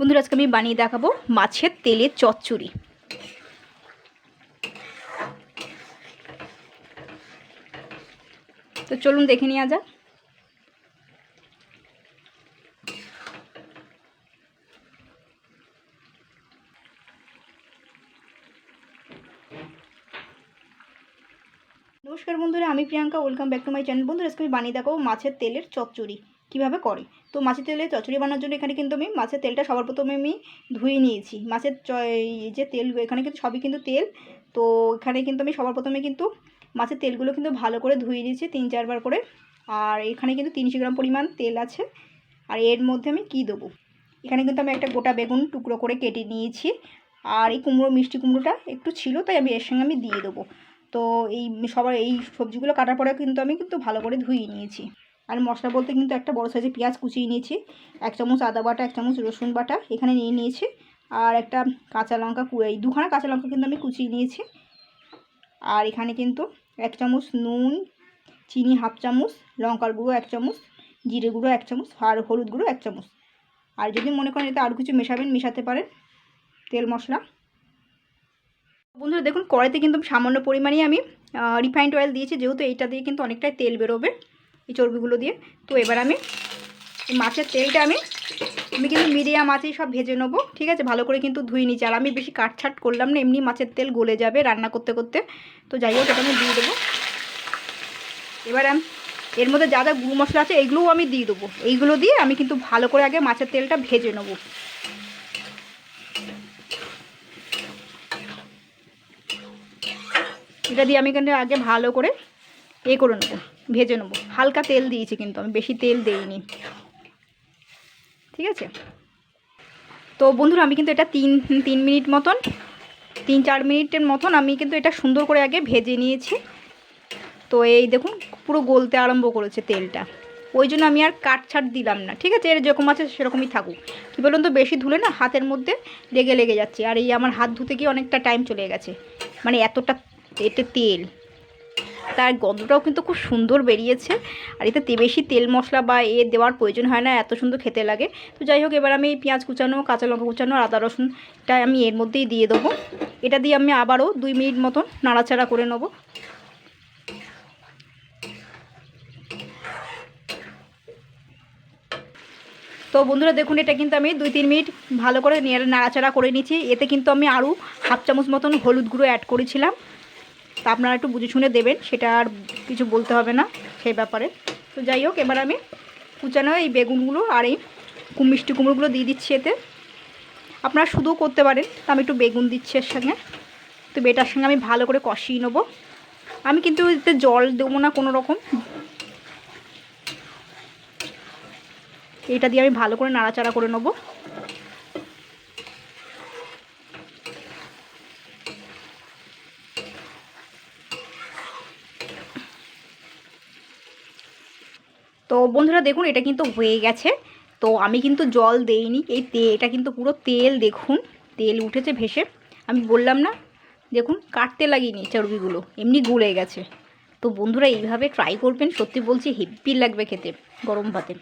বন্ধুরা, আজকে আমি বানিয়ে দেখাবো মাছের তেলের চচ্চড়ি। তো চলুন দেখে নেওয়া যাক। নমস্কার বন্ধুরা, আমি Priyanka welcome back to my channel বন্ধুরা, আজকে আমি বানিয়ে দেখাবো মাছের তেলের চচ্চড়ি। কীভাবে করে? তো মাছের তেলে চচ্চড়ি বানানোর জন্য এখানে কিন্তু আমি মাছের তেলটা সবার প্রথমে আমি ধুয়ে নিয়েছি। মাছের যে তেল, এখানে কিন্তু সবই কিন্তু তেল। তো এখানে কিন্তু আমি সবার প্রথমে কিন্তু মাছের তেলগুলো কিন্তু ভালো করে ধুয়ে নিয়েছি তিন চারবার করে। আর এখানে কিন্তু তিনশো গ্রাম পরিমাণ তেল আছে। আর এর মধ্যে আমি কী দেবো? এখানে কিন্তু আমি একটা গোটা বেগুন টুকরো করে কেটে নিয়েছি। আর এই কুমড়ো, মিষ্টি কুমড়োটা একটু ছিল, তাই আমি এর সঙ্গে আমি দিয়ে দেবো। তো এই সবার, এই সবজিগুলো কাটার পরে কিন্তু আমি কিন্তু ভালো করে ধুয়ে নিয়েছি। আর মশলা বলতে কিন্তু একটা বড় সাইজের পেঁয়াজ কুচিয়ে নিয়েছি। এক চামচ আদা বাটা, এক চামচ রসুন বাটা এখানে নিয়ে নিয়েছি। আর একটা কাঁচা লঙ্কা এই দুখানা কাঁচা লঙ্কা কিন্তু আমি কুচিয়ে নিয়েছি। আর এখানে কিন্তু এক চামচ নুন, চিনি হাফ চামচ, লঙ্কার গুঁড়ো এক চামচ, জিরে গুঁড়ো এক চামচ, আর হলুদ গুঁড়ো এক চামচ। আর যদি মনে করেন এতে আরও কিছু মেশাবেন, মেশাতে পারেন তেল মশলা। বন্ধুরা দেখুন, কড়াইতে কিন্তু সামান্য পরিমাণেই আমি রিফাইন্ড অয়েল দিয়েছি, যেহেতু এইটা দিয়ে কিন্তু অনেকটাই তেল বেরোবে। এই চর্বিগুলো দিয়ে। তো এবার আমি মাছের তেলটা আমি আমি কিন্তু মিডিয়াম মাছেই সব ভেজে নেব, ঠিক আছে? ভালো করে কিন্তু ধুই নিচ্ছি আর আমি বেশি কাটছাট করলাম না, এমনি মাছের তেল গলে যাবে রান্না করতে করতে। তো যাই হোক, এটা আমি দিয়ে দেবো। এবার এর মধ্যে যা যা গুঁড়ো মশলা আছে এইগুলোও আমি দিয়ে দেবো। এইগুলো দিয়ে আমি কিন্তু ভালো করে আগে মাছের তেলটা ভেজে নেব। এটা দিয়ে আমি কিন্তু আগে ভালো করে এ করে নেব। ভেজে নেব। হালকা তেল দিয়েছি কিন্তু, আমি বেশি তেল দেইনি। ঠিক আছে? তো বন্ধুরা, আমি কিন্তু এটা তিন তিন মিনিট মতন, তিন, চার মিনিটের মতন আমি কিন্তু এটা সুন্দর করে আগে ভেজে নিয়েছি। তো এই দেখুন, পুরো গলতে আরম্ভ করেছে তেলটা। ওই জন্য আমি আর কাট ছাট দিলাম না, ঠিক আছে? এর যেরকম আছে সেরকমই থাকুক। কী বলুন তো, বেশি ধুলে না হাতের মধ্যে লেগে লেগে যাচ্ছে। আর এই আমার হাত ধুতে গিয়ে অনেকটা টাইম চলে গেছে। মানে এতটা, এতে তেল। তার গন্ধটাও কিন্তু খুব সুন্দর বেরিয়েছে। আর এতে বেশি তেল মশলা বা এ দেওয়ার প্রয়োজন হয় না, এত সুন্দর খেতে লাগে। তো যাই হোক, এবার আমি পেঁয়াজ কুচানো, কাঁচা লঙ্কা কুচানো আদা রসুনটা আমি এর মধ্যেই দিয়ে দেবো। এটা দিয়ে আমি আবারও দুই মিনিট মতন নাড়াচাড়া করে নেব। তো বন্ধুরা, দেখুন, এটা কিন্তু আমি দুই তিন মিনিট ভালো করে নেড়ে নাড়াচাড়া করে নিচ্ছি। এতে কিন্তু আমি আরও হাফ চামচ মতন হলুদ গুঁড়ো অ্যাড করেছিলাম। তা আপনারা একটু বুঝে শুনে দেবেন, সেটা আর কিছু বলতে হবে না সেই ব্যাপারে। তো যাই হোক, এবার আমি কুচানো এই বেগুনগুলো আর এই মিষ্টি কুমড়োগুলো দিয়ে দিচ্ছি এতে। আপনারা শুধুও করতে পারেন, তা আমি একটু বেগুন দিচ্ছি এর সঙ্গে। তো বেটার সঙ্গে আমি ভালো করে কষিয়ে নেব। আমি কিন্তু এতে জল দেবো না কোনো রকম। এটা দিয়ে আমি ভালো করে নাড়াচাড়া করে নেব। তো বন্ধুরা দেখুন, এটা কিন্তু হয়ে গেছে। তো আমি কিন্তু জল দেইনি, এই তে, এটা কিন্তু পুরো তেল দেখুন, তেল উঠেছে ভেসে। আমি বললাম না, দেখুন, কাটতে লাগিনি চর্বিগুলো, এমনি গুলে গেছে। তো বন্ধুরা এইভাবে ট্রাই করবেন, সত্যি বলছি, হেব্বি লাগবে খেতে, গরম ভাতে।